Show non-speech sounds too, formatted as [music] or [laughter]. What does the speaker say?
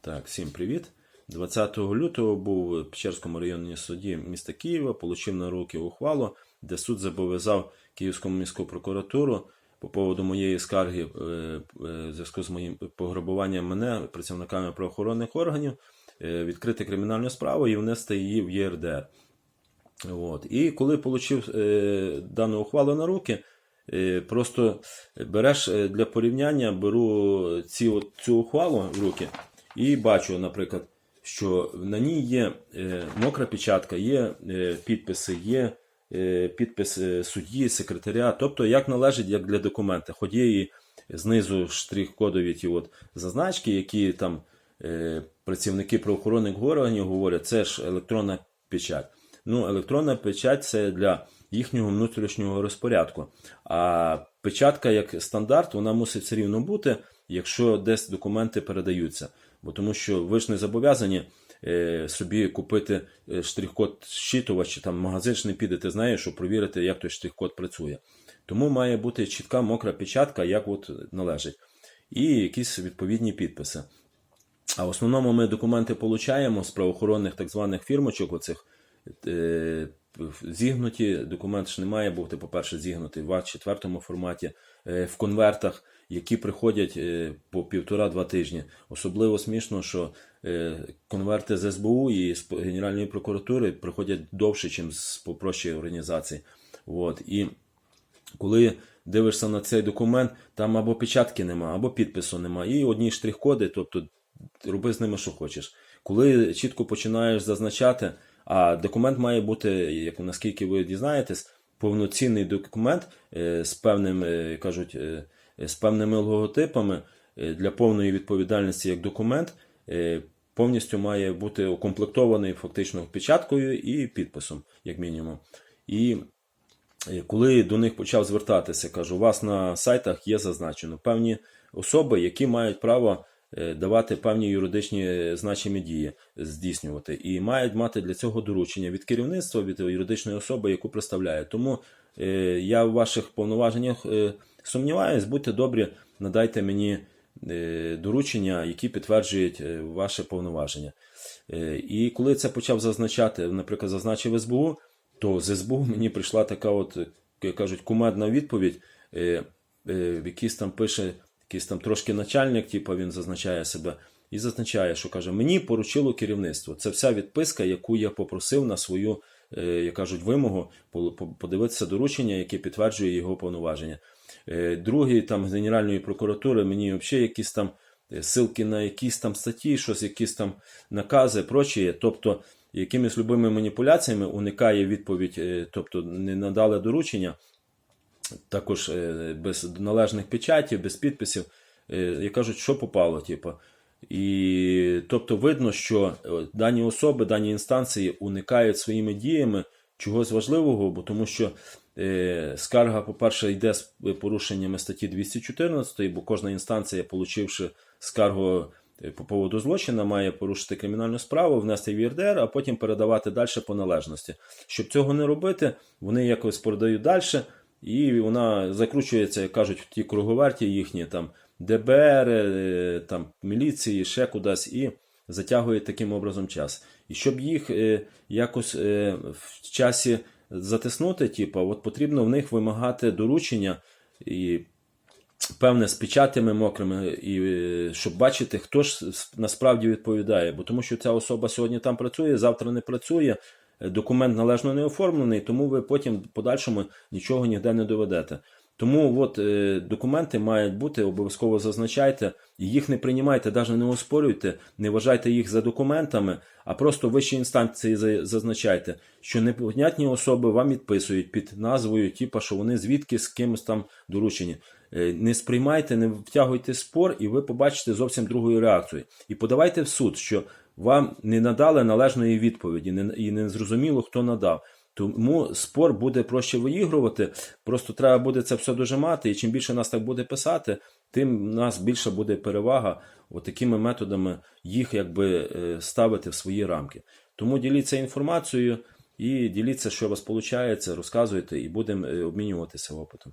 Так, всім привіт. 20 лютого був в Печерському районній суді міста Києва, получив на руки ухвалу, де суд зобов'язав Київську міську прокуратуру по поводу моєї скарги е, е, в зв'язку з моїм пограбуванням мене працівниками правоохоронних органів е, відкрити кримінальну справу і внести її в ЄРДР. От. І коли отримав дану ухвалу на руки, просто береш для порівняння, беру ці, цю ухвалу в руки і бачу, наприклад, що на ній є е, мокра печатка, є е, підписи, є е, підпис судді, секретаря, тобто як належить як для документа. Хоч є і знизу штрих-кодові ті от зазначки, які там працівники правоохоронних органів говорять, це ж електронна печать. Ну, електронна печать це для їхнього внутрішнього розпорядку. А печатка як стандарт, вона мусить все рівно бути, якщо десь документи передаються. Бо тому що ви ж не зобов'язані е, собі купити е, штрих-код щитувач, чи там магазин не підете, знаєш, щоб провірити, як той штрих-код працює. Тому має бути чітка мокра печатка, як от належить, і якісь відповідні підписи. А в основному ми документи получаємо з правоохоронних так званих фірмочок, оцих е, зігнуті. Документ ж не має бути, по-перше, зігнутий в А4 форматі, е, в конвертах, які приходять е, по півтора-два тижні. Особливо смішно, що е, конверти з СБУ і з Генеральної прокуратури приходять довше, ніж з попрощої організації. От. І коли дивишся на цей документ, там або печатки нема, або підпису нема, і одні штрих-коди, тобто роби з ними, що хочеш. Коли чітко починаєш зазначати, а документ має бути, як наскільки ви дізнаєтесь, повноцінний документ е, з певним, е, кажуть, е, з певними логотипами для повної відповідальності як документ. Повністю має бути укомплектований фактично печаткою і підписом, як мінімум. І коли до них почав звертатися, кажу, у вас на сайтах є зазначено певні особи, які мають право давати певні юридичні е, значимі дії здійснювати, і мають мати для цього доручення від керівництва, від юридичної особи, яку представляє. Тому е, я в ваших повноваженнях е, сумніваюсь, будьте добрі, надайте мені е, доручення, які підтверджують е, ваше повноваження. Е, І коли це почав зазначати, наприклад, зазначив СБУ, то з СБУ [laughs] мені прийшла така, от, як кажуть, кумедна відповідь, е, е, в якійсь там пише, якийсь там трошки начальник, типу він зазначає себе, і зазначає, що каже, мені поручило керівництво. Це вся відписка, яку я попросив на свою, е, як кажуть, вимогу по- по- подивитися доручення, яке підтверджує його повноваження. Е, Другий там з Генеральної прокуратури мені взагалі якісь там е, ссылки на якісь там статті, щось, якісь там накази, прочі. Тобто якимись любими маніпуляціями уникає відповідь, тобто не надали доручення, також е, без належних печатів, без підписів, е, як кажуть, що попало, типу. І тобто видно, що е, дані особи, дані інстанції уникають своїми діями чогось важливого, бо тому що е, скарга, по-перше, йде з порушеннями статті 214, бо кожна інстанція, получивши скаргу по поводу злочину, має порушити кримінальну справу, внести в ЄРДР, а потім передавати далі по належності. Щоб цього не робити, вони якось передають далі, і вона закручується, як кажуть, в ті круговерті їхні там ДБР, е, там міліції, ще кудись, і затягує таким образом час. І щоб їх е, якось е, в часі затиснути, типу, от потрібно в них вимагати доручення і певне з печатями мокрими, і щоб бачити, хто ж насправді відповідає. Бо тому що ця особа сьогодні там працює, завтра не працює, документ належно не оформлений, тому ви потім в подальшому нічого ніде не доведете. Тому от е, документи мають бути, обов'язково зазначайте, їх не приймайте, навіть не оспорюйте, не вважайте їх за документами, а просто вищі інстанції зазначайте, що непонятні особи вам відписують під назвою, типу, що вони звідки з кимось там доручені. Е, Не сприймайте, не втягуйте спор, і ви побачите зовсім другу реакцію. І подавайте в суд, що вам не надали належної відповіді, і не зрозуміло, хто надав. Тому спор буде проще виігрувати. Просто треба буде це все дожимати, і чим більше нас так буде писати, тим нас більша буде перевага от такими методами їх якби е, ставити в свої рамки. Тому діліться інформацією і діліться, що у вас виходить, розказуйте, і будемо е, обмінюватися опитом.